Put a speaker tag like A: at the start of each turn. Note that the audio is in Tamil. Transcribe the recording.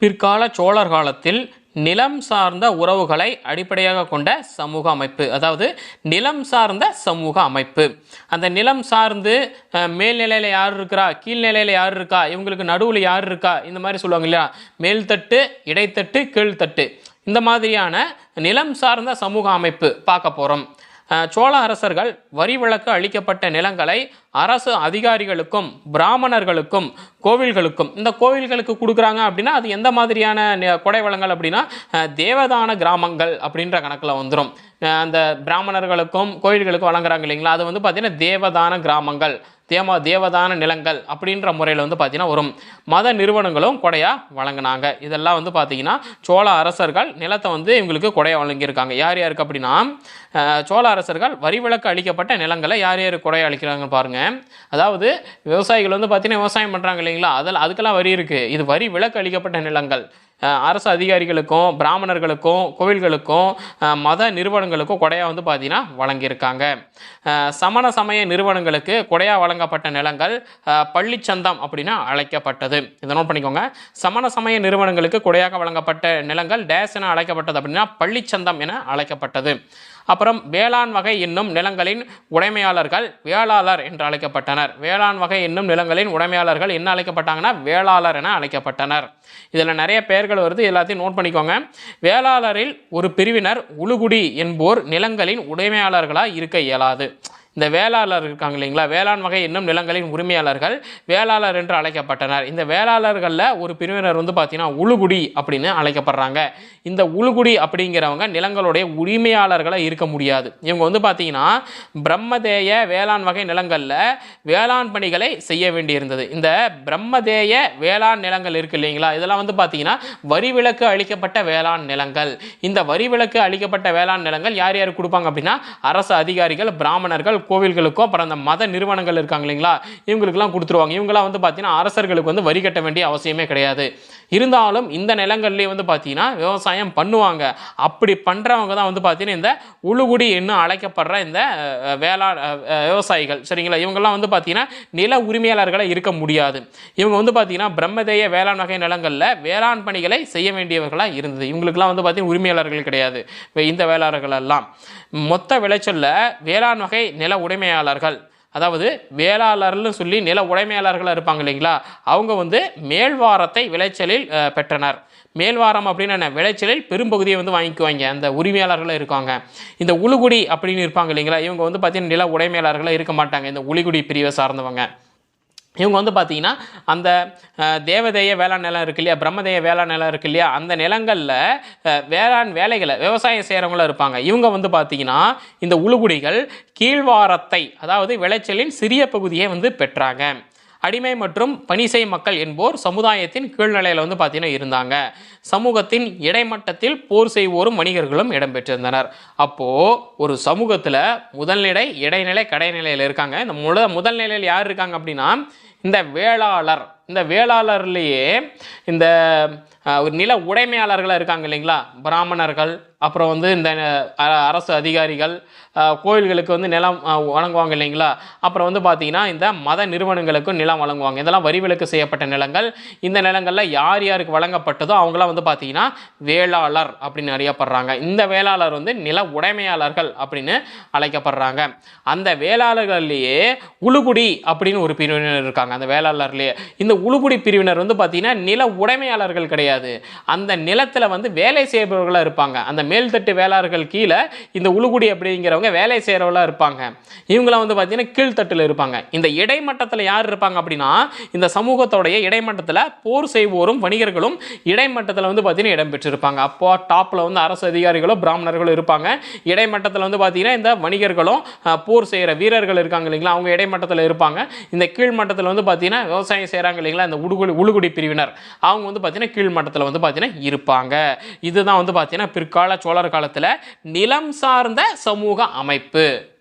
A: பிற்கால சோழர் காலத்தில் நிலம் சார்ந்த உறவுகளை அடிப்படையாக கொண்ட சமூக அமைப்பு அதாவது நிலம் சார்ந்த சமூக அமைப்பு. அந்த நிலம் சார்ந்து மேல்நிலையில் யார் இருக்கிறா கீழ்நிலையில் யார் இருக்கா இவங்களுக்கு நடுவில் யார் இருக்கா இந்த மாதிரி சொல்லுவாங்க இல்லையா? மேல்தட்டு இடைத்தட்டு கீழ்த்தட்டு இந்த மாதிரியான நிலம் சார்ந்த சமூக அமைப்பு பார்க்க போகிறோம் சோழ அரசர்கள் வரி விலக்கு அளிக்கப்பட்ட நிலங்களை அரசு அதிகாரிகளுக்கும் பிராமணர்களுக்கும் கோவில்களுக்கும் இந்த கோவில்களுக்கு கொடுக்குறாங்க அப்படின்னா அது எந்த மாதிரியான கொடை வளங்கள் அப்படின்னா தேவதான கிராமங்கள் அப்படின்ற கணக்கில் வந்துடும் அந்த பிராமணர்களுக்கும் கோவில்களுக்கும் வழங்குறாங்க இல்லைங்களா? அது வந்து பார்த்திங்கன்னா தேவதான கிராமங்கள். தேம தேவதான நிலங்கள் அப்படின்ற முறையில் வந்து பார்த்தீங்கன்னா வரும். மத நிறுவனங்களும் கொடையாக வழங்கினாங்க. இதெல்லாம் வந்து பார்த்தீங்கன்னா சோழ அரசர்கள் நிலத்தை வந்து இவங்களுக்கு கொடையாக வழங்கியிருக்காங்க. யார் யாருக்கு அப்படின்னா சோழ அரசர்கள் வரி விலக்கு அளிக்கப்பட்ட நிலங்களை யார் யார் கொடையாக அளிக்கிறாங்கன்னு பாருங்கள் அதாவது விவசாயிகள் வந்து பார்த்தீங்கன்னா விவசாயம் பண்ணுறாங்க இல்லைங்களா? அதில் அதுக்கெல்லாம் வரி இருக்குது இது வரி விலக்கு அளிக்கப்பட்ட நிலங்கள். அரசு அதிகாரிகளுக்கும் பிராமணர்களுக்கும் கோவில்களுக்கும் மத நிறுவனங்களுக்கும் கொடையாக வந்து பார்த்திங்கன்னா வழங்கியிருக்காங்க. சமண சமய நிறுவனங்களுக்கு கொடையாக வழங்கப்பட்ட நிலங்கள் பள்ளிச்சந்தம் அப்படின்னு அழைக்கப்பட்டது. இதை நோட் பண்ணிக்கோங்க. சமண சமய நிறுவனங்களுக்கு கொடையாக வழங்கப்பட்ட நிலங்கள் டேஸ் என அழைக்கப்பட்டது அப்படின்னா பள்ளிச்சந்தம் என அழைக்கப்பட்டது. அப்புறம் வேளாண் வகை என்னும் நிலங்களின் உடைமையாளர்கள் வேளாளர் என்று அழைக்கப்பட்டனர். வேளாண் வகை என்னும் நிலங்களின் உடைமையாளர்கள் என்ன அழைக்கப்பட்டாங்கன்னா வேளாளர் என அழைக்கப்பட்டனர். இதில் நிறைய பெயர்கள் வருது எல்லாத்தையும் நோட் பண்ணிக்கோங்க. வேளாளரில் ஒரு பிரிவினர் உழுகுடி என்போர் நிலங்களின் உடைமையாளர்களாக இருக்க இயலாது. இந்த வேளாளர் இருக்காங்க இல்லைங்களா? வேளாண் வகை என்னும் நிலங்களின் உரிமையாளர்கள் வேளாளர் என்று அழைக்கப்பட்டனர். இந்த வேளாளர்களில் ஒரு பிரிவினர் வந்து பார்த்தீங்கன்னா உளுகுடி அப்படின்னு அழைக்கப்படுறாங்க. இந்த உளுகுடி அப்படிங்கிறவங்க நிலங்களுடைய உரிமையாளர்களாக இருக்க முடியாது. இவங்க வந்து பார்த்தீங்கன்னா பிரம்மதேய வேளாண் வகை நிலங்களில் வேளாண் பணிகளை செய்ய வேண்டியிருந்தது. இந்த பிரம்மதேய வேளாண் நிலங்கள் இருக்கு இல்லைங்களா? இதெல்லாம் வந்து பார்த்தீங்கன்னா வரி விலக்கு அளிக்கப்பட்ட வேளாண் நிலங்கள். இந்த வரி விலக்கு அளிக்கப்பட்ட வேளாண் நிலங்கள் யார் யார் கொடுப்பாங்க அப்படின்னா அரசு அதிகாரிகள் பிராமணர்கள் கோவில்களுக்கும் அப்புறம் அந்த மத நிறுவனங்கள் இருக்காங்க இல்லைங்களா இவங்களுக்குலாம் கொடுத்துருவாங்க. இவங்கெல்லாம் வந்து பார்த்தீங்கன்னா அரசர்களுக்கு வந்து வரி கட்ட வேண்டிய அவசியமே கிடையாது. இருந்தாலும் இந்த நிலங்கள்லேயே வந்து பார்த்தீங்கன்னா விவசாயம் பண்ணுவாங்க. அப்படி பண்ணுறவங்க தான் வந்து பார்த்தீங்கன்னா இந்த உழுகுடி என்று அழைக்கப்படுற இந்த வேளாண் விவசாயிகள். சரிங்களா? இவங்கெல்லாம் வந்து பார்த்தீங்கன்னா நில உரிமையாளர்களாக இருக்க முடியாது. இவங்க வந்து பார்த்தீங்கன்னா பிரம்மதேய வேளாண் வகை நிலங்களில் வேளாண் பணிகளை செய்ய வேண்டியவர்களாக இருந்தது. இவங்களுக்குலாம் வந்து பார்த்தீங்கன்னா உரிமையாளர்கள் கிடையாது. இந்த வேளாளர்கள் எல்லாம். மொத்த விளைச்சல்ல வேளாண் வகை நில உடைமையாளர்கள். அதாவது வேளாளர்னு சொல்லி நில உடைமையாளர்களாக இருப்பாங்க இல்லைங்களா? அவங்க வந்து மேல்வாரத்தை விளைச்சலில் பெற்றனர். மேல்வாரம் அப்படின்னு என்ன? விளைச்சலில் பெரும்பகுதியை வந்து வாங்கிக்குவாங்க. அந்த உரிமையாளர்களாக இருக்காங்க. இந்த உளுகுடி அப்படின்னு இருப்பாங்க இல்லைங்களா? இவங்க வந்து பார்த்திங்கன்னா நில உடைமையாளர்களாக இருக்க மாட்டாங்க. இந்த உளிகுடி பிரிவை சார்ந்தவங்க. இவங்க வந்து பார்த்தீங்கன்னா அந்த தேவதைய வேளாண் நிலம் இருக்கு இல்லையா பிரம்மதேய வேளாண் நிலம் இருக்கு இல்லையா அந்த நிலங்களில் வேளாண் வேலைகளை விவசாயம் செய்கிறவங்களும் இருப்பாங்க. இவங்க வந்து பார்த்தீங்கன்னா இந்த உளுகுடிகள் கீழ்வாரத்தை அதாவது விளைச்சலின் சிறிய பகுதியை வந்து பெற்றாங்க. அடிமை மற்றும் பணிசை மக்கள் என்போர் சமுதாயத்தின் கீழ்நிலையில் வந்து பார்த்தீங்கன்னா இருந்தாங்க. சமூகத்தின் இடைமட்டத்தில் போர் செய்வோரும் வணிகர்களும் இடம்பெற்றிருந்தனர். அப்போது ஒரு சமூகத்தில் முதல்நிலை இடைநிலை கடைநிலையில் இருக்காங்க. இந்த முத முதல் நிலையில் யார் இருக்காங்க அப்படின்னா இந்த வேளாளர். இந்த வேளாளர்லேயே இந்த ஒரு நில உடைமையாளர்களாக இருக்காங்க இல்லைங்களா? பிராமணர்கள் அப்புறம் வந்து இந்த அரசு அதிகாரிகள் கோயில்களுக்கு வந்து நிலம் வழங்குவாங்க இல்லைங்களா? அப்புறம் வந்து பார்த்திங்கன்னா இந்த மத நிறுவனங்களுக்கும் நிலம் வழங்குவாங்க. இதெல்லாம் வரி விலக்கு செய்யப்பட்ட நிலங்கள். இந்த நிலங்களில் யார் யாருக்கு வழங்கப்பட்டதோ அவங்களாம் வந்து பார்த்திங்கன்னா வேளாளர் அப்படின்னு அறியப்படுறாங்க இந்த வேளாளர் வந்து நில உடைமையாளர்கள் அப்படின்னு அழைக்கப்படுறாங்க. அந்த வேளாளர்கள்லேயே உளுகுடி அப்படின்னு ஒரு பிரிவினர் இருக்காங்க. அந்த வேளாளர்லேயே. இந்த உளுகுடி பிரிவினர் வந்து பார்த்திங்கன்னா நில உடைமையாளர்கள் கிடையாது. அந்த நிலத்தில் வந்து வேலை செய்பவர்களாக இருப்பாங்க. அந்த மேல்தட்டு வேளாளர்கள் கீழே இந்த உளுகுடி அப்படிங்கிறவங்க வேலை செய்கிறவர்களாக இருப்பாங்க. இவங்களாம் வந்து பார்த்தீங்கன்னா கீழ்த்தட்டில் இருப்பாங்க. இந்த இடைமட்டத்தில் யார் இருப்பாங்க அப்படின்னா இந்த சமூகத்தோடைய இடைமட்டத்தில் போர் செய்வோரும் வணிகர்களும் இடைமட்டத்தில் வந்து பார்த்தீங்கன்னா இடம்பெற்றிருப்பாங்க அப்போ டாப்பில் வந்து அரசு அதிகாரிகளும் பிராமணர்களும் இருப்பாங்க. இடைமட்டத்தில் வந்து பார்த்தீங்கன்னா இந்த வணிகர்களும் போர் செய்கிற வீரர்கள் இருக்காங்க இல்லைங்களா? அவங்க இடைமட்டத்தில் இருப்பாங்க. இந்த கீழ்மட்டத்தில் வந்து பார்த்தீங்கன்னா விவசாயம் செய்கிறாங்க இல்லைங்களா? இந்த உடுகுடி உளுகுடி பிரிவினர். அவங்க வந்து பார்த்தீங்கன்னா கீழ்மட்டத்தில் வந்து பார்த்தீங்கன்னா இருப்பாங்க. இதுதான் வந்து பார்த்தீங்கன்னா பிற்கால சோழர் காலத்தில் நிலம் சார்ந்த சமூக அமைப்பு.